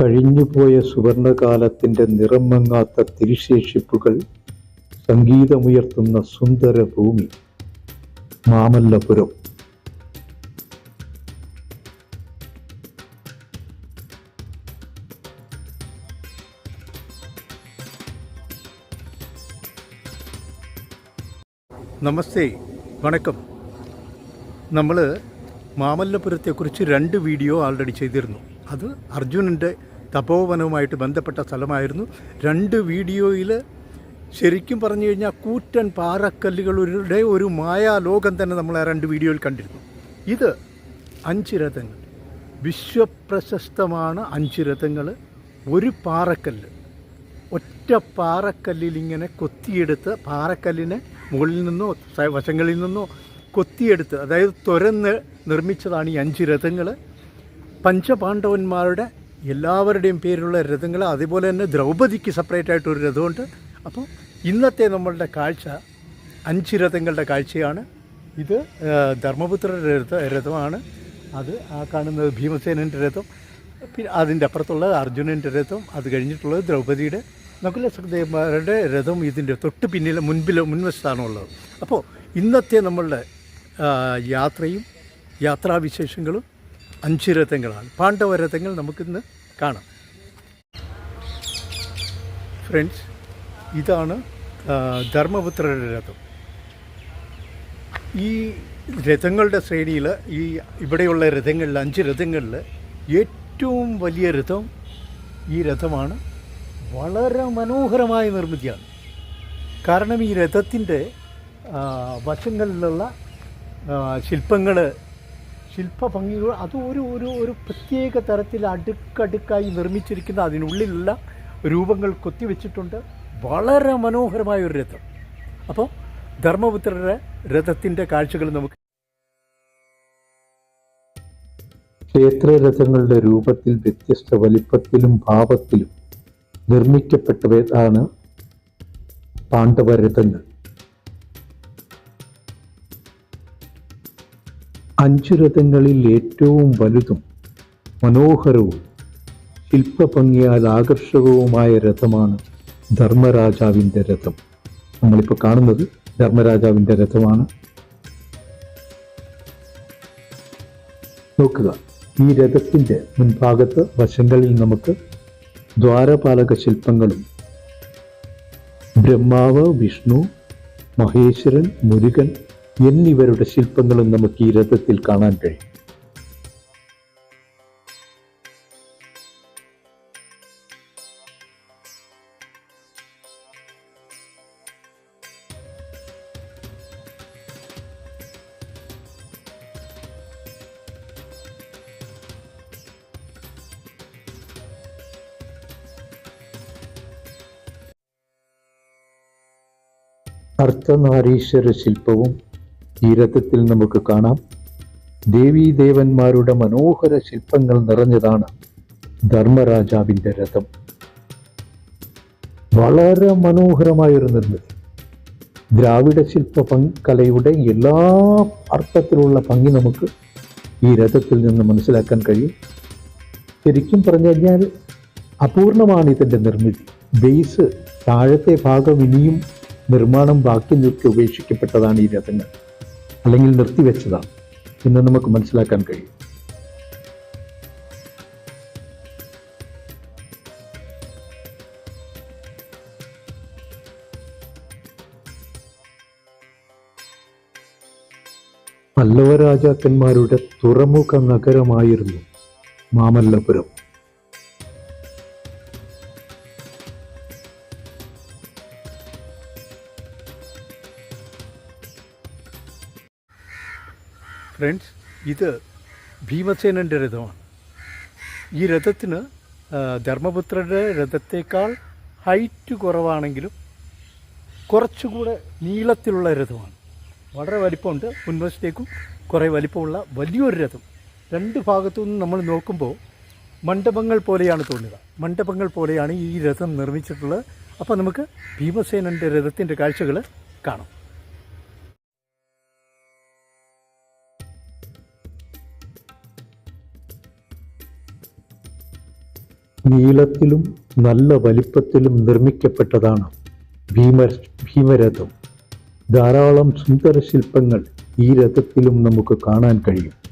കഴിഞ്ഞുപോയ സുവർണകാലത്തിന്റെ നിറം മങ്ങാത്ത തിരുശേഷിപ്പുകൾ സംഗീതമുയർത്തുന്ന സുന്ദര ഭൂമി മാമല്ലപുരം. നമസ്തേ വണക്കം. നമ്മൾ മാമല്ലപുരത്തെക്കുറിച്ച് രണ്ട് വീഡിയോ ആൾറെഡി ചെയ്തിരുന്നു. അത് അർജുനന്റെ തപോവനവുമായിട്ട് ബന്ധപ്പെട്ട സ്ഥലമായിരുന്നു. രണ്ട് വീഡിയോയിൽ ശരിക്കും പറഞ്ഞു കഴിഞ്ഞാൽ കൂറ്റൻ പാറക്കല്ലുകളുടെ ഒരു മായാലോകം തന്നെ നമ്മൾ ആ രണ്ട് വീഡിയോയിൽ കണ്ടിരുന്നു. ഇത് അഞ്ച് രഥങ്ങൾ വിശ്വപ്രശസ്തമാണ് അഞ്ച് രഥങ്ങൾ ഒരു പാറക്കല്ല്. ഒറ്റ പാറക്കല്ലിൽ ഇങ്ങനെ കൊത്തിയെടുത്ത് പാറക്കല്ലിനെ മുകളിൽ നിന്നോ വശങ്ങളിൽ നിന്നോ കൊത്തിയെടുത്ത് അതായത് തുരന്ന് നിർമ്മിച്ചതാണ് ഈ അഞ്ച് രഥങ്ങൾ പഞ്ചപാണ്ഡവന്മാരുടെ എല്ലാവരുടെയും പേരിലുള്ള രഥങ്ങൾ അതുപോലെ തന്നെ ദ്രൗപദിക്ക് സെപ്പറേറ്റ് ആയിട്ടൊരു രഥമുണ്ട്. അപ്പോൾ ഇന്നത്തെ നമ്മളുടെ കാഴ്ച അഞ്ച് രഥങ്ങളുടെ കാഴ്ചയാണ്. ഇത് ധർമ്മപുത്രരുടെ രഥ രഥമാണ്. അത് ആ കാണുന്നത് ഭീമസേനന്റെ രഥം. പിന്നെ അതിന്റെ അപ്പുറത്തുള്ളത് അർജുനന്റെ രഥം. അത് കഴിഞ്ഞിട്ടുള്ളത് ദ്രൗപദിയുടെ. നകുല സഹദേവന്മാരുടെ രഥം ഇതിന്റെ തൊട്ട് പിന്നിൽ മുൻപിൽ മുൻവശത്താണുള്ളത്. അപ്പോൾ ഇന്നത്തെ നമ്മളുടെ യാത്രയും യാത്രാവിശേഷങ്ങളും അഞ്ച് രഥങ്ങളാണ് പാണ്ഡവ രഥങ്ങൾ നമുക്കിന്ന് കാണാം. ഫ്രണ്ട്സ് ഇതാണ് ധർമ്മപുത്രരുടെ രഥം. ഈ രഥങ്ങളുടെ ശ്രേണിയിൽ ഈ ഇവിടെയുള്ള രഥങ്ങളിൽ അഞ്ച് രഥങ്ങളിൽ ഏറ്റവും വലിയ രഥം ഈ രഥമാണ്. വളരെ മനോഹരമായ നിർമ്മിതിയാണ്. കാരണം ഈ രഥത്തിന്റെ വശങ്ങളിലുള്ള ശില്പങ്ങൾ ശില്പഭംഗികൾ അത് ഒരു ഒരു ഒരു പ്രത്യേക തരത്തിൽ അടുക്കടുക്കായി നിർമ്മിച്ചിരിക്കുന്ന അതിനുള്ളിലുള്ള രൂപങ്ങൾ കൊത്തിവെച്ചിട്ടുണ്ട്. വളരെ മനോഹരമായ ഒരു രഥം. അപ്പോൾ ധർമ്മപുത്രരുടെ രഥത്തിന്റെ കാഴ്ചകൾ നമുക്ക് ക്ഷേത്രരഥങ്ങളുടെ രൂപത്തിൽ വ്യത്യസ്ത വലിപ്പത്തിലും ഭാവത്തിലും നിർമ്മിക്കപ്പെട്ടവയാണ് പാണ്ഡവരഥങ്ങൾ. അഞ്ചു രഥങ്ങളിൽ ഏറ്റവും വലുതും മനോഹരവും ശില്പഭംഗിയാൽ ആകർഷകവുമായ രഥമാണ് ധർമ്മരാജാവിന്റെ രഥം. നമ്മളിപ്പോൾ കാണുന്നത് ധർമ്മരാജാവിന്റെ രഥമാണ്. നോക്കുക ഈ രഥത്തിന്റെ മുൻഭാഗത്ത് വശങ്ങളിൽ നമുക്ക് ദ്വാരപാലക ശില്പങ്ങളും ബ്രഹ്മാവ് വിഷ്ണു മഹേശ്വരൻ മുരുകൻ എന്നിവരുടെ ശില്പങ്ങളും നമുക്ക് ഈ രഥത്തിൽ കാണാൻ കഴിയും. അർത്ഥനാരീശ്വര ശില്പവും ഈ രഥത്തിൽ നമുക്ക് കാണാം. ദേവീദേവന്മാരുടെ മനോഹര ശില്പങ്ങൾ നിറഞ്ഞതാണ് ധർമ്മരാജാവിന്റെ രഥം. വളരെ മനോഹരമായൊരു നിർമ്മിതി. ദ്രാവിഡ ശില്പ കലയുടെ എല്ലാ അർത്ഥത്തിലുള്ള ഭംഗി നമുക്ക് ഈ രഥത്തിൽ നിന്ന് മനസ്സിലാക്കാൻ കഴിയും. ശരിക്കും പറഞ്ഞു കഴിഞ്ഞാൽ അപൂർണമാണ് ഇതിന്റെ നിർമ്മിതി. ബേസ് താഴത്തെ ഭാഗം ഇനിയും നിർമ്മാണം ബാക്കി നിർത്തി ഉപേക്ഷിക്കപ്പെട്ടതാണ് ഈ രഥങ്ങൾ. അല്ലെങ്കിൽ നിർത്തിവെച്ചതാണ് എന്ന് നമുക്ക് മനസ്സിലാക്കാൻ കഴിയും. പല്ലവ രാജാക്കന്മാരുടെ തുറമുഖ നഗരമായിരുന്നു മാമല്ലപുരം. ഫ്രണ്ട്സ് ഇത് ഭീമസേനന്റെ രഥമാണ്. ഈ രഥത്തിന് ധർമ്മപുത്രരുടെ രഥത്തേക്കാൾ ഹൈറ്റ് കുറവാണെങ്കിലും കുറച്ചുകൂടെ നീളത്തിലുള്ള രഥമാണ്. വളരെ വലിപ്പമുണ്ട്. മുൻവശത്തേക്കും കുറേ വലിപ്പമുള്ള വലിയൊരു രഥം. രണ്ട് ഭാഗത്തു നിന്നും നമ്മൾ നോക്കുമ്പോൾ മണ്ഡപങ്ങൾ പോലെയാണ് തോന്നുക. മണ്ഡപങ്ങൾ പോലെയാണ് ഈ രഥം നിർമ്മിച്ചിട്ടുള്ളത്. അപ്പോൾ നമുക്ക് ഭീമസേനന്റെ രഥത്തിന്റെ കാഴ്ചകൾ കാണാം. നീളത്തിലും നല്ല വലിപ്പത്തിലും നിർമ്മിക്കപ്പെട്ടതാണ് ഭീമ ഭീമരഥം. ധാരാളം സുന്ദര ശില്പങ്ങൾ ഈ രഥത്തിലും നമുക്ക് കാണാൻ കഴിയും.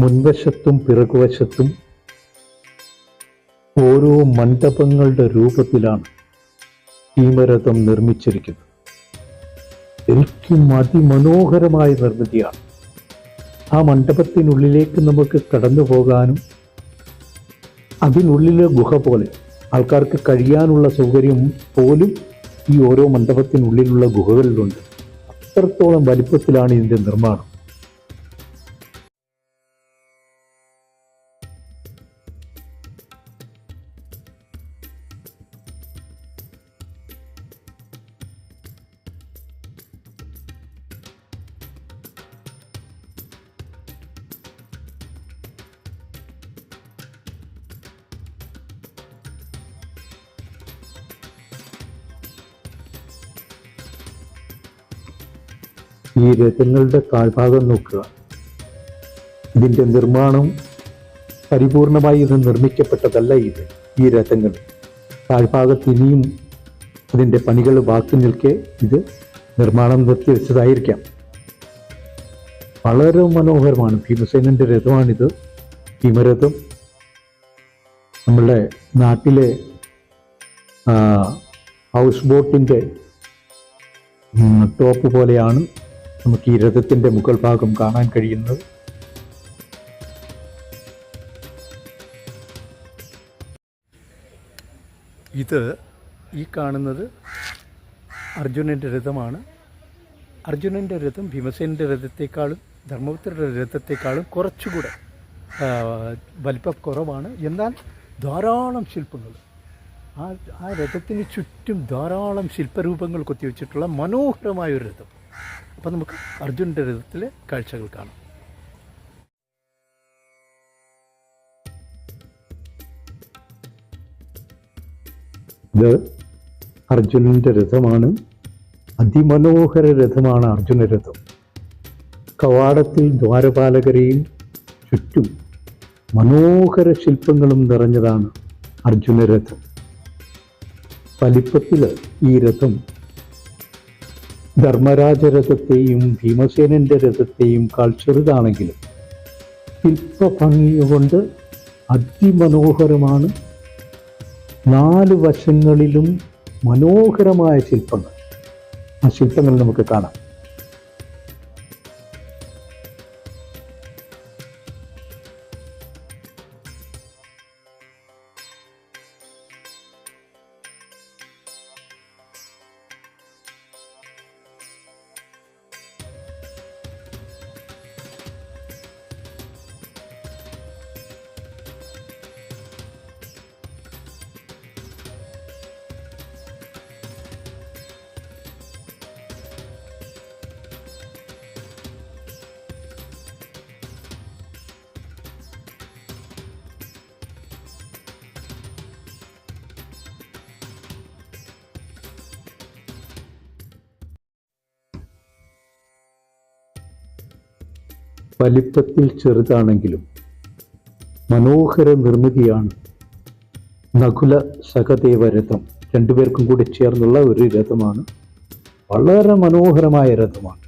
മുൻവശത്തും പിറകുവശത്തും ഓരോ മണ്ഡപങ്ങളുടെ രൂപത്തിലാണ് ഭീമരഥം നിർമ്മിച്ചിരിക്കുന്നത്. ശരിക്കും അതിമനോഹരമായ നിർമ്മിതിയാണ്. ആ മണ്ഡപത്തിനുള്ളിലേക്ക് നമുക്ക് കടന്നു പോകാനും അതിനുള്ളിലെ ഗുഹ പോലെ ആൾക്കാർക്ക് കഴിയാനുള്ള സൗകര്യം പോലും ഈ ഓരോ മണ്ഡപത്തിനുള്ളിലുള്ള ഗുഹകളിലുണ്ട്. അത്രത്തോളം വലിപ്പത്തിലാണ് ഇതിന്റെ നിർമ്മാണം. ഈ രഥങ്ങളുടെ കാൽഭാഗം നോക്കുക. ഇതിന്റെ നിർമ്മാണം പരിപൂർണമായി ഇത് നിർമ്മിക്കപ്പെട്ടതല്ല ഇത് ഈ രഥങ്ങൾ. താഴ്ഭാഗത്ത് ഇനിയും അതിന്റെ പണികൾ ബാക്കി നിൽക്കെ ഇത് നിർമ്മാണം നിർത്തിവെച്ചതായിരിക്കാം. വളരെ മനോഹരമാണ് ഭീമസേനന്റെ രഥമാണിത്. ഭീമരഥം നമ്മളുടെ നാട്ടിലെ ഹൗസ് ബോട്ടിന്റെ ടോപ്പ് പോലെയാണ്. നമുക്ക് ഈ രഥത്തിന്റെ മുകൾ ഭാഗം കാണാൻ കഴിയുന്നത്. ഇത് ഈ കാണുന്നത് അർജുനന്റെ രഥമാണ്. അർജുനന്റെ രഥം ഭീമസേനന്റെ രഥത്തെക്കാളും ധർമ്മപുത്രരുടെ രഥത്തെക്കാളും കുറച്ചുകൂടെ വലിപ്പം കുറവാണ് എന്നാൽ ധാരാളം ശില്പങ്ങൾ ആ ആ രഥത്തിന് ചുറ്റും ധാരാളം ശില്പരൂപങ്ങൾ കൊത്തിവെച്ചിട്ടുള്ള മനോഹരമായ ഒരു രഥം. അപ്പം നമുക്ക് അർജുനന്റെ രഥത്തിലെ കാഴ്ചകൾ കാണാം. ഇത് അർജുനന്റെ രഥമാണ്. അതിമനോഹര രഥമാണ് അർജുന രഥം. കവാടത്തിൽ ദ്വാരപാലകരെയും ചുറ്റും മനോഹര ശില്പങ്ങളും നിറഞ്ഞതാണ് അർജുന രഥം. വലിപ്പത്തിൽ ഈ രഥം ധർമ്മരാജ രഥത്തെയും ഭീമസേനന്റെ രഥത്തെയും കാൾ ചെറുതാണെങ്കിലും ശില്പഭംഗി കൊണ്ട് അതിമനോഹരമാണ് നാല് വശങ്ങളിലും മനോഹരമായ ശില്പങ്ങൾ. ആ ശില്പങ്ങൾ നമുക്ക് കാണാം. വലിപ്പത്തിൽ ചെറുതാണെങ്കിലും മനോഹര നിർമ്മിതിയാണ് നകുല സഹദേവ രഥം രണ്ടുപേർക്കും കൂടി ചേർന്നുള്ള ഒരു രഥമാണ്. വളരെ മനോഹരമായ രഥമാണ്.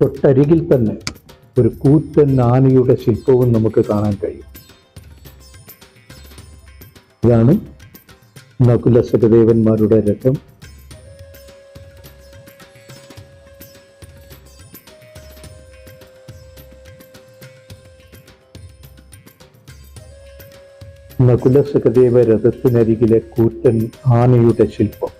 തൊട്ടരികിൽ തന്നെ ഒരു കൂറ്റൻ ആനയുടെ ശില്പവും നമുക്ക് കാണാൻ കഴിയും. ഇതാണ് നകുല സഹദേവന്മാരുടെ രഥം. നകുലസുഖദേവ രഥത്തിനരികിലെ കൂറ്റൻ ആനയുടെ ശില്പം.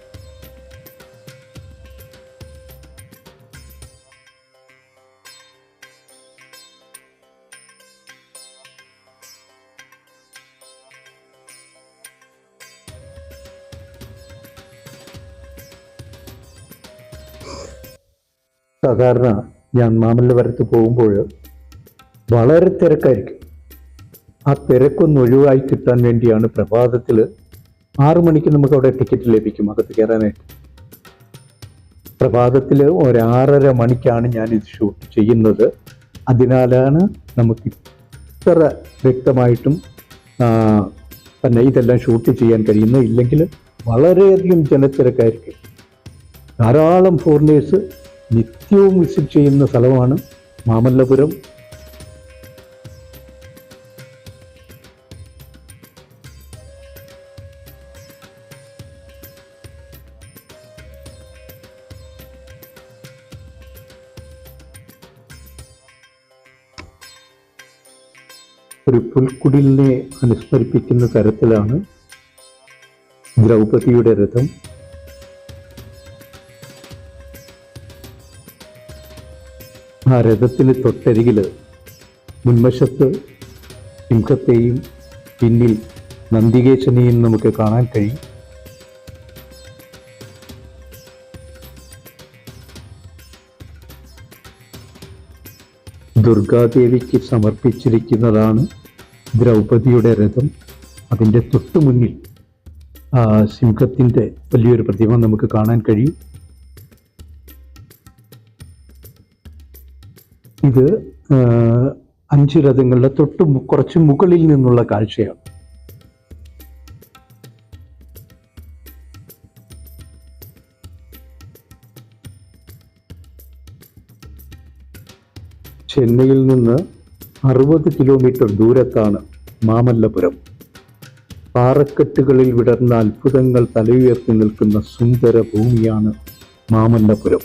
സാധാരണ ഞാൻ മാമല്ലപുരത്ത് പോകുമ്പോൾ വളരെ തിരക്കായിരിക്കും. ആ തിരക്കൊന്ന് ഒഴിവായി കിട്ടാൻ വേണ്ടിയാണ് പ്രഭാതത്തിൽ ആറു മണിക്ക് നമുക്ക് അവിടെ ടിക്കറ്റ് ലഭിക്കും. അകത്ത് കയറാനായിട്ട്. പ്രഭാതത്തിൽ ഒരാറര മണിക്കാണ് ഞാൻ ഇത് ഷൂട്ട് ചെയ്യുന്നത്. അതിനാലാണ് നമുക്ക് ഇത്ര വ്യക്തമായിട്ടും തന്നെ ഇതെല്ലാം ഷൂട്ട് ചെയ്യാൻ കഴിയുന്നത്. ഇല്ലെങ്കിൽ വളരെയധികം ജനത്തിരക്കായിരിക്കും. ധാരാളം ഫോറിനേഴ്സ് നിത്യവും വിസിറ്റ് ചെയ്യുന്ന സ്ഥലമാണ് മാമല്ലപുരം. ഒരു പുൽക്കുടിലിനെ അനുസ്മരിപ്പിക്കുന്ന തരത്തിലാണ് ദ്രൗപതിയുടെ രഥം. ആ രഥത്തിന് തൊട്ടരികിൽ മുൻവശത്ത് സിംഹത്തെയും പിന്നിൽ നന്ദികേശനെയും നമുക്ക് കാണാൻ കഴിയും. ദുർഗാദേവിക്ക് സമർപ്പിച്ചിരിക്കുന്നതാണ് ദ്രൗപതിയുടെ രഥം. അതിന്റെ തൊട്ടു മുന്നിൽ സിംഹത്തിന്റെ വലിയൊരു പ്രതിമ നമുക്ക് കാണാൻ കഴിയും. ഇത് അഞ്ച് രഥങ്ങളുടെ തൊട്ട് കുറച്ച് മുകളിൽ നിന്നുള്ള കാഴ്ചയാണ്. ചെന്നൈയിൽ നിന്ന് അറുപത് കിലോമീറ്റർ ദൂരത്താണ് മാമല്ലപുരം. പാറക്കെട്ടുകളിൽ വിടർന്ന അത്ഭുതങ്ങൾ തലയുയർത്തി നിൽക്കുന്ന സുന്ദര ഭൂമിയാണ് മാമല്ലപുരം.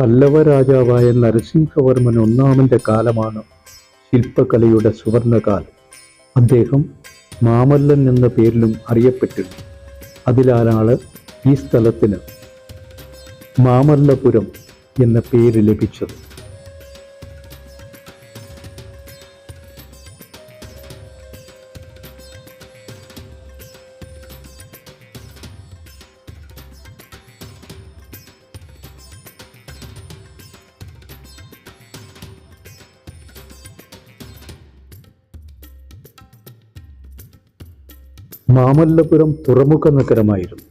പല്ലവ രാജാവായ നരസിംഹവർമ്മൻ ഒന്നാമന്റെ കാലമാണ് ശില്പകലയുടെ സുവർണകാലം. അദ്ദേഹം മാമല്ലൻ എന്ന പേരിലും അറിയപ്പെട്ടിരുന്നു. അതിലാലാണ് ഈ സ്ഥലത്തിന് മാമല്ലപുരം എന്ന പേര് ലഭിച്ചത്. മാമല്ലപുരം തുറമുഖ നഗരമായിരുന്നു.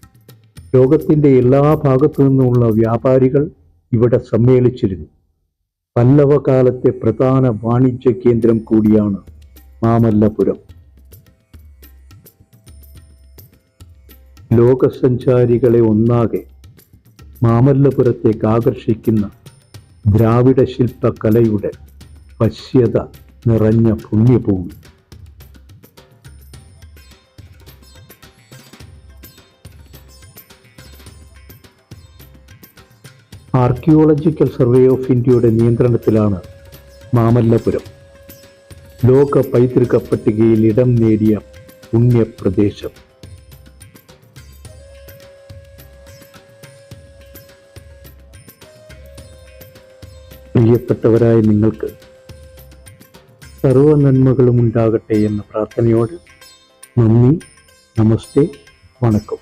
ലോകത്തിന്റെ എല്ലാ ഭാഗത്തു നിന്നുമുള്ള വ്യാപാരികൾ ഇവിടെ സമ്മേളിച്ചിരുന്നു. പല്ലവകാലത്തെ പ്രധാന വാണിജ്യ കേന്ദ്രം കൂടിയാണ് മാമല്ലപുരം. ലോകസഞ്ചാരികളെ ഒന്നാകെ മാമല്ലപുരത്തേക്ക് ആകർഷിക്കുന്ന ദ്രാവിഡ ശില്പകലയുടെ പശ്യത നിറഞ്ഞ പുണ്യഭൂമി. ആർക്കിയോളജിക്കൽ സർവേ ഓഫ് ഇന്ത്യയുടെ നിയന്ത്രണത്തിലാണ് മാമല്ലപുരം. ലോക പൈതൃക പട്ടികയിൽ ഇടം നേടിയ പുണ്യപ്രദേശം പ്രിയപ്പെട്ടവരായ നിങ്ങൾക്ക് സർവ നന്മകളും ഉണ്ടാകട്ടെ എന്ന പ്രാർത്ഥനയോട് നന്ദി നമസ്തേ വണക്കം.